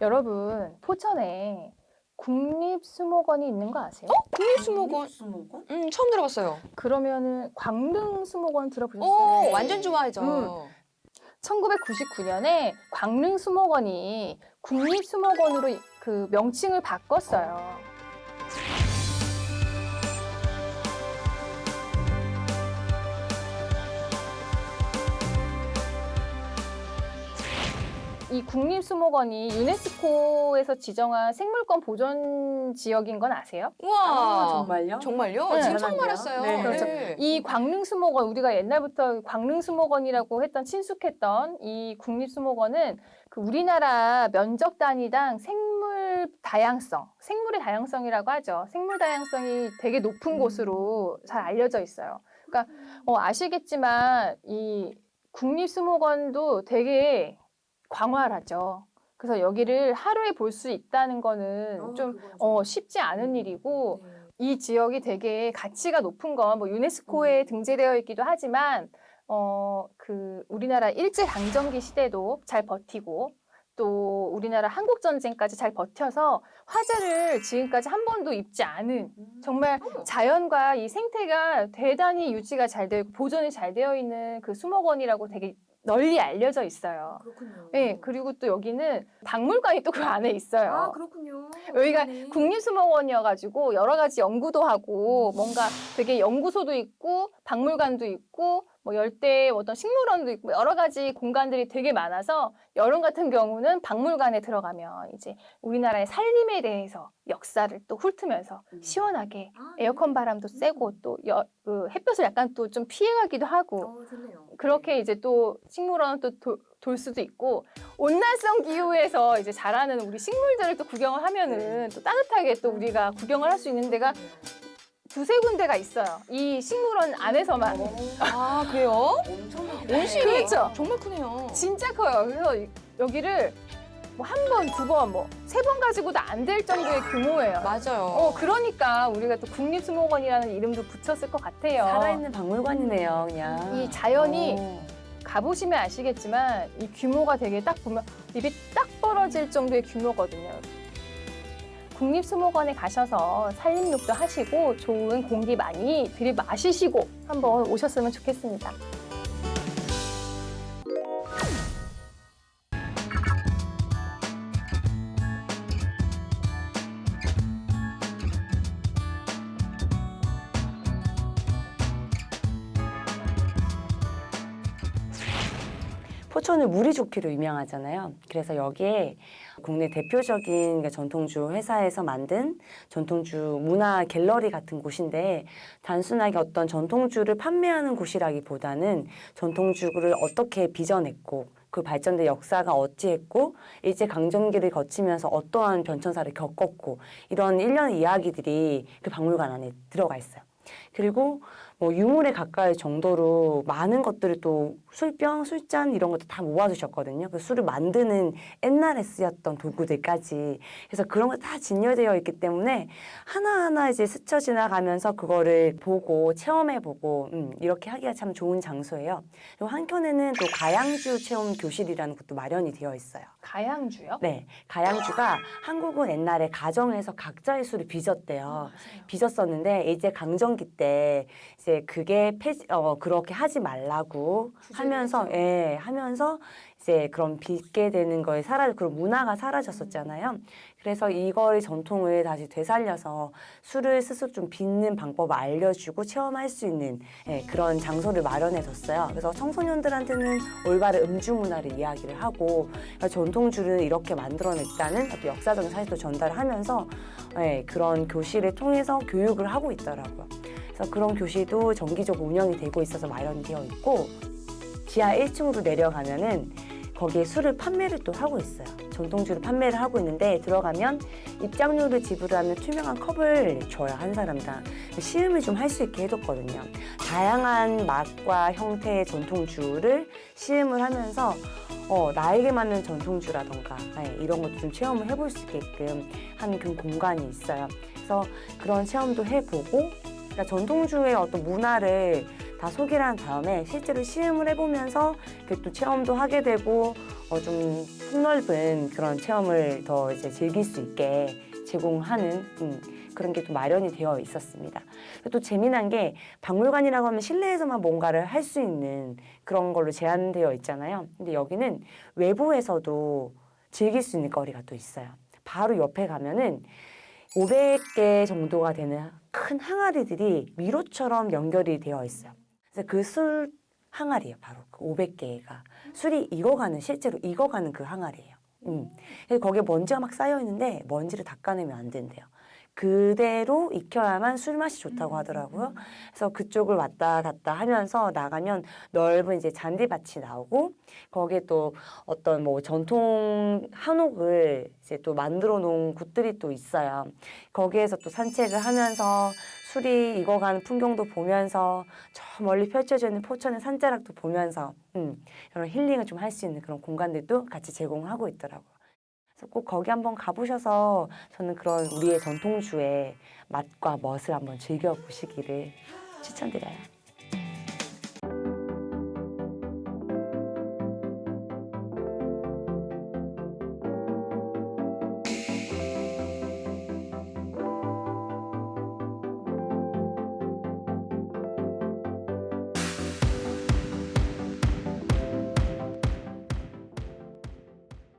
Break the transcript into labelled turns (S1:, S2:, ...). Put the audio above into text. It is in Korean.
S1: 여러분 포천에 국립수목원이 있는 거 아세요?
S2: 국립수목원.
S3: 수목원?
S2: 음, 처음 들어봤어요.
S1: 그러면은 광릉수목원 들어보셨어요?
S2: 오, 완전 좋아하죠.
S1: 음. 1999년에 광릉수목원이 국립수목원으로 그 명칭을 바꿨어요. 이 국립수목원이 유네스코에서 지정한 생물권 보존 지역인 건 아세요?
S2: 우와.
S3: 아, 정말요?
S2: 정말요?
S1: 네.
S2: 지금 처음
S3: 대단한데요?
S2: 알았어요.
S3: 네.
S1: 그렇죠. 이 광릉수목원 우리가 옛날부터 광릉수목원이라고 했던 친숙했던 이 국립수목원은 그 우리나라 면적 단위당 생물 다양성, 생물의 다양성이라고 하죠. 생물 다양성이 되게 높은
S3: 음.
S1: 곳으로 잘 알려져 있어요. 그러니까 어, 아시겠지만 이 국립수목원도 되게 광활하죠. 그래서 여기를 하루에 볼 수 있다는 거는 좀 어, 쉽지 않은 일이고
S3: 네.
S1: 이 지역이 되게 가치가 높은 건 뭐 유네스코에 등재되어 있기도 하지만 어 그 우리나라 일제 강점기 시대도 잘 버티고 또 우리나라 한국 전쟁까지 잘 버텨서 화재를 지금까지 한 번도 입지 않은 정말 자연과 이 생태가 대단히 유지가 잘 되고 보존이 잘 되어 있는 그 수목원이라고 되게 널리 알려져 있어요.
S3: 그렇군요.
S1: 네, 그리고 또 여기는 박물관이 또 그 안에 있어요.
S3: 아, 그렇군요.
S1: 여기가
S3: 그러네.
S1: 국립수목원이어가지고 여러 가지 연구도 하고 뭔가 되게 연구소도 있고 박물관도 있고 뭐 열대 어떤 식물원도 있고 여러 가지 공간들이 되게 많아서 여름 같은 경우는 박물관에 들어가면 이제 우리나라의 산림에 대해서 역사를 또 훑으면서
S3: 음.
S1: 시원하게
S3: 아, 네.
S1: 에어컨 바람도 쐬고 또 여, 그 햇볕을 약간 또 좀 피해가기도 하고
S3: 어.
S1: 그렇게 이제 또 식물원은 또돌 수도 있고 온난성 기후에서 이제 자라는 우리 식물들을 또 구경을 하면은 또 따뜻하게 또 우리가 구경을 할 수 있는 데가 두세 군데가 있어요. 이 식물원 안에서만.
S2: 아, 그래요?
S3: 엄청
S2: 온실이
S1: 그렇죠.
S2: 정말 크네요.
S1: 진짜 커요. 그래서 이- 여기를 뭐 한 번, 두 번, 뭐 세 번 가지고도 안 될 정도의 규모예요.
S2: 맞아요.
S1: 어, 그러니까 우리가 또 국립수목원이라는 이름도 붙였을 것 같아요.
S3: 살아있는 박물관이네요, 그냥.
S1: 이 자연이
S3: 어.
S1: 가보시면 아시겠지만 이 규모가 되게 딱 보면 입이 딱 벌어질 정도의 규모거든요. 국립수목원에 가셔서 산림욕도 하시고 좋은 공기 많이 들이마시시고 한번 오셨으면 좋겠습니다.
S3: 포천은 물이 좋기로 유명하잖아요. 그래서 여기에 국내 대표적인 전통주 회사에서 만든 전통주 문화 갤러리 같은 곳인데 단순하게 어떤 전통주를 판매하는 곳이라기보다는 전통주를 어떻게 빚어냈고 그 발전된 역사가 어찌했고 일제 강점기를 거치면서 어떠한 변천사를 겪었고 이런 일련의 이야기들이 그 박물관 안에 들어가 있어요. 그리고 뭐 유물에 가까울 정도로 많은 것들을 또 술병, 술잔 이런 것도 다 모아두셨거든요. 그 술을 만드는 옛날에 쓰였던 도구들까지. 그래서 그런 거 다 진열되어 있기 때문에 하나하나 이제 스쳐 지나가면서 그거를 보고 체험해보고 음, 이렇게 하기가 참 좋은 장소예요. 그리고 한켠에는 또 가양주 체험 교실이라는 것도 마련이 되어 있어요.
S1: 가양주요?
S3: 네, 가양주가 한국은 옛날에 가정에서 각자의 술을 빚었대요. 빚었었는데 이제 강점기 때 이제 그게 폐지, 어, 그렇게 하지 말라고 하면서 예, 하면서 이제 그런 빚게 되는 거에 사라 그런 문화가 사라졌었잖아요. 그래서 이거의 전통을 다시 되살려서 술을 스스로 좀 빚는 방법을 알려주고 체험할 수 있는 예, 그런 장소를 마련해뒀어요. 그래서 청소년들한테는 올바른 음주 문화를 이야기를 하고 그러니까 전통주를 이렇게 만들어냈다는 역사적인 사실도 전달하면서 예, 그런 교실을 통해서 교육을 하고 있더라고요. 그래서 그런 교실도 정기적으로 운영이 되고 있어서 마련되어 있고 지하 1층으로 내려가면은 거기에 술을 판매를 또 하고 있어요. 전통주를 판매를 하고 있는데 들어가면 입장료를 지불하면 투명한 컵을 줘요 한 사람당 시음을 좀 할 수 있게 해뒀거든요. 다양한 맛과 형태의 전통주를 시음을 하면서 어, 나에게 맞는 전통주라던가 네, 이런 것도 좀 체험을 해볼 수 있게끔 한그 공간이 있어요. 그래서 그런 체험도 해보고 그러니까 전통주의 어떤 문화를 다 소개를 한 다음에 실제로 시음을 해보면서 이렇게 또 체험도 하게 되고 어, 좀 폭넓은 그런 체험을 더 이제 즐길 수 있게 제공하는 음, 그런 게 또 마련이 되어 있었습니다. 또 재미난 게 박물관이라고 하면 실내에서만 뭔가를 할 수 있는 그런 걸로 제한되어 있잖아요. 근데 여기는 외부에서도 즐길 수 있는 거리가 또 있어요. 바로 옆에 가면은 500개 정도가 되는 큰 항아리들이 미로처럼 연결이 되어 있어요. 그래서 그 술 항아리예요, 바로 그 500개가 술이 익어가는 실제로 익어가는 그 항아리예요. 음. 거기에 먼지가 막 쌓여 있는데 먼지를 닦아내면 안 된대요. 그대로 익혀야만 술 맛이 좋다고 하더라고요. 그래서 그쪽을 왔다 갔다 하면서 나가면 넓은 이제 잔디밭이 나오고 거기에 또 어떤 뭐 전통 한옥을 이제 또 만들어 놓은 곳들이 또 있어요. 거기에서 또 산책을 하면서 술이 익어가는 풍경도 보면서 저 멀리 펼쳐져 있는 포천의 산자락도 보면서 음, 그런 힐링을 좀 할 수 있는 그런 공간들도 같이 제공하고 있더라고요. 그래서 꼭 거기 한번 가보셔서 저는 그런 우리의 전통주의 맛과 멋을 한번 즐겨보시기를 추천드려요.